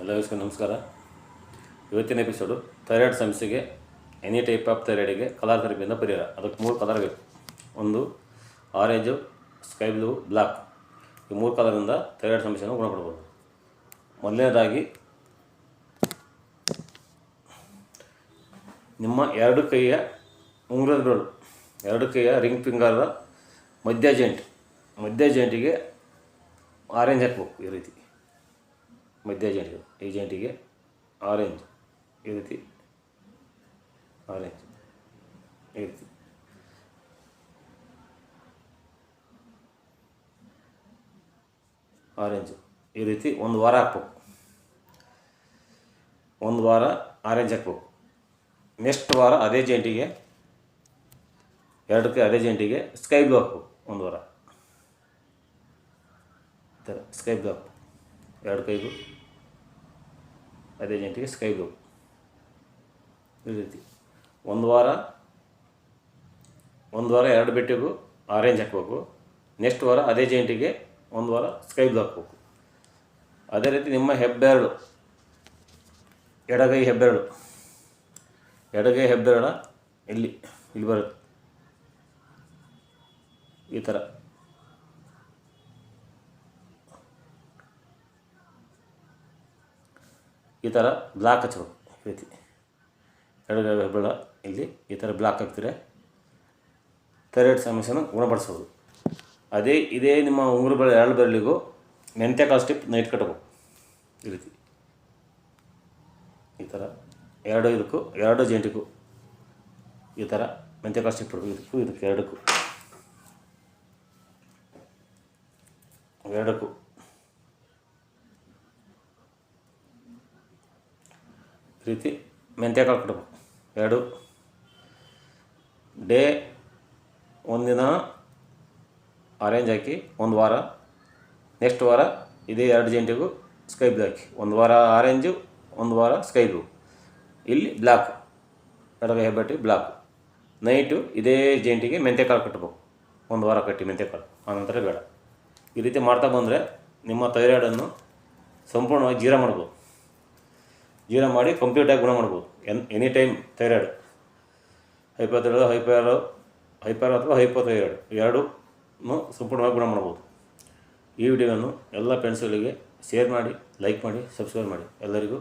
ಎಲ್ಲ ವಯಸ್ಸಿಗೆ ನಮಸ್ಕಾರ. ಇವತ್ತಿನ ಎಪಿಸೋಡು ಥೈರಾಯ್ಡ್ ಸಮಸ್ಯೆಗೆ ಎನಿ ಟೈಪ್ ಆಫ್ ಥೈರಾಯ್ಡಿಗೆ ಕಲರ್ ಥೆರಪಿಯಿಂದ ಪರಿಹಾರ ಅದಕ್ಕೆ ಮೂರು ಕಲರ್ ಬೇಕು. ಒಂದು ಆರೆಂಜು ಸ್ಕೈ ಬ್ಲೂ ಬ್ಲ್ಯಾಕ್ ಈ ಮೂರು ಕಲರಿಂದ ಥೈರಾಯ್ಡ್ ಸಮಸ್ಯೆಯನ್ನು ಗುಣಪಡ್ಬೋದು. ಮೊದಲನೇದಾಗಿ, ನಿಮ್ಮ ಎರಡು ಕೈಯ ಉಂಗುರದ ಎರಡು ಕೈಯ ರಿಂಗ್ ಫಿಂಗರ್ದ ಮಧ್ಯ ಜೆಂಟ್ ಮಧ್ಯ ಜಂಟಿಗೆ ಆರೆಂಜ್ ಹಾಕ್ಬೇಕು ಈ ರೀತಿ. ಮಧ್ಯ ಏಜೆಂಟ್ಗೆ ಏಜೆಂಟಿಗೆ ಆರೆಂಜ್ ಈ ರೀತಿ ಆರೆಂಜ್ ಈ ರೀತಿ. ಆರೆಂಜು ಈ ರೀತಿ ಒಂದು ವಾರ ಹಾಕ್ಬೇಕು. ಒಂದು ವಾರ ಆರೆಂಜ್ ಹಾಕ್ಬೇಕು. ನೆಕ್ಸ್ಟ್ ವಾರ ಅದೇ ಜಂಟಿಗೆ ಎರಡಕ್ಕೆ ಅದೇ ಜೆಂಟಿಗೆ ಸ್ಕೈ ಬ್ಲೂ ಹಾಕ್ಬೇಕು ಒಂದು ವಾರ. ಥರ ಸ್ಕೈ ಬ್ಲೂ ಹಾಕ್ಬೇಕು. ಎರಡು ಕೈಗೂ. ಅದೇ ಜಂಟಿಗೆ ಸ್ಕೈ ಬ್ಲೂ ಈ ರೀತಿ. ಒಂದು ವಾರ ಒಂದು ವಾರ ಎರಡು ಬೆಟ್ಟಿಗೂ ಆರೆಂಜ್ ಹಾಕಬೇಕು. ನೆಕ್ಸ್ಟ್ ವಾರ ಅದೇ ಜೈಂಟಿಗೆ ಒಂದು ವಾರ ಸ್ಕೈ ಬ್ಲೂ ಹಾಕ್ಬೇಕು. ಅದೇ ರೀತಿ ನಿಮ್ಮ ಹೆಬ್ಬೆರಳು, ಎಡಗೈ ಹೆಬ್ಬೆರಳು. ಎಡಗೈ ಹೆಬ್ಬೆರಳ ಇಲ್ಲಿ ಇಲ್ಲಿ ಬರುತ್ತೆ. ಈ ಥರ ಈ ಥರ ಬ್ಲಾಕ್ ಹಚ್ಬೇಕು ಈ ರೀತಿ. ಎರಡು ಹೆಬ್ಬಳ ಇಲ್ಲಿ ಈ ಥರ ಬ್ಲಾಕ್ ಹಾಕ್ತೀರ ಥೈರಾಯ್ಡ್ ಸಮಸ್ಯೆನ ಗುಣಪಡಿಸ್ಬೋದು. ಅದೇ ಇದೇ ನಿಮ್ಮ ಉಂಗುರು ಬೆಳೆ ಎರಡು ಬೆರಳಿಗೂ ಮೆಂತ್ಯಕಾಳು ಸ್ಟಿಪ್ ನೈಟ್ ಕಟ್ಟಬೇಕು ಈ ರೀತಿ. ಈ ಥರ ಎರಡು ಇದಕ್ಕೂ ಎರಡು ಜೇಂಟಿಗೂ ಈ ಥರ ಮೆಂತೆ ಸ್ಟಿಪ್ ಇಡಬೇಕು ಇದಕ್ಕೂ, ಇದಕ್ಕೆ, ಎರಡಕ್ಕೂ. ಎರಡಕ್ಕೂ. ರೀತಿ ಮೆಂತ್ಯಕಾಳು ಕಟ್ಬೇಕು. ಎರಡು. ಡೇ ಒಂದಿನ ಆರೆಂಜ್ ಹಾಕಿ ಒಂದು ವಾರ. ನೆಕ್ಸ್ಟ್ ವಾರ ಇದೇ ಎರಡು ಜಂಟಿಗೂ ಸ್ಕೈ ಹಾಕಿ. ಒಂದು ವಾರ ಆರೆಂಜು ಒಂದು ವಾರ ಸ್ಕೈ ಬ್ಲೂ ಇಲ್ಲಿ ಬ್ಲ್ಯಾಕ್ ಎಡಗೈ ಹೆಬ್ಬಟ್ಟಿ ಬ್ಲ್ಯಾಕ್ ನೈಟು ಇದೇ ಮೆಂತ್ಯ ಮೆಂತ್ಯಕಾಳು ಕಟ್ಟಬೇಕು ಒಂದು ವಾರ ಕಟ್ಟಿ ಮೆಂತ್ಯಕಾಳು. ಆನಂತರ ಬೇಡ. ಈ ರೀತಿ ಮಾಡ್ತಾ ಬಂದರೆ ನಿಮ್ಮ ಥೈರಾಯ್ಡನ್ನು ಸಂಪೂರ್ಣವಾಗಿ ಜೀರ ಮಾಡ್ಬೋದು. ಜೀರ ಮಾಡಿ ಕಂಪ್ಲೀಟಾಗಿ ಗುಣ ಮಾಡ್ಬೋದು. N any time thyroid hypothyroid hyper hyper ಅಥವಾ ಹೈಪೋಥೈರಾಯ್ಡ್ ಎರಡೂ ಸಂಪೂರ್ಣವಾಗಿ ಗುಣ ಮಾಡ್ಬೋದು. ಈ ವಿಡಿಯೋವನ್ನು ಎಲ್ಲ ಫ್ರೆಂಡ್ಸ್ಗಳಿಗೆ ಶೇರ್ ಮಾಡಿ ಲೈಕ್ ಮಾಡಿ ಸಬ್ಸ್ಕ್ರೈಬ್ ಮಾಡಿ. ಎಲ್ಲರಿಗೂ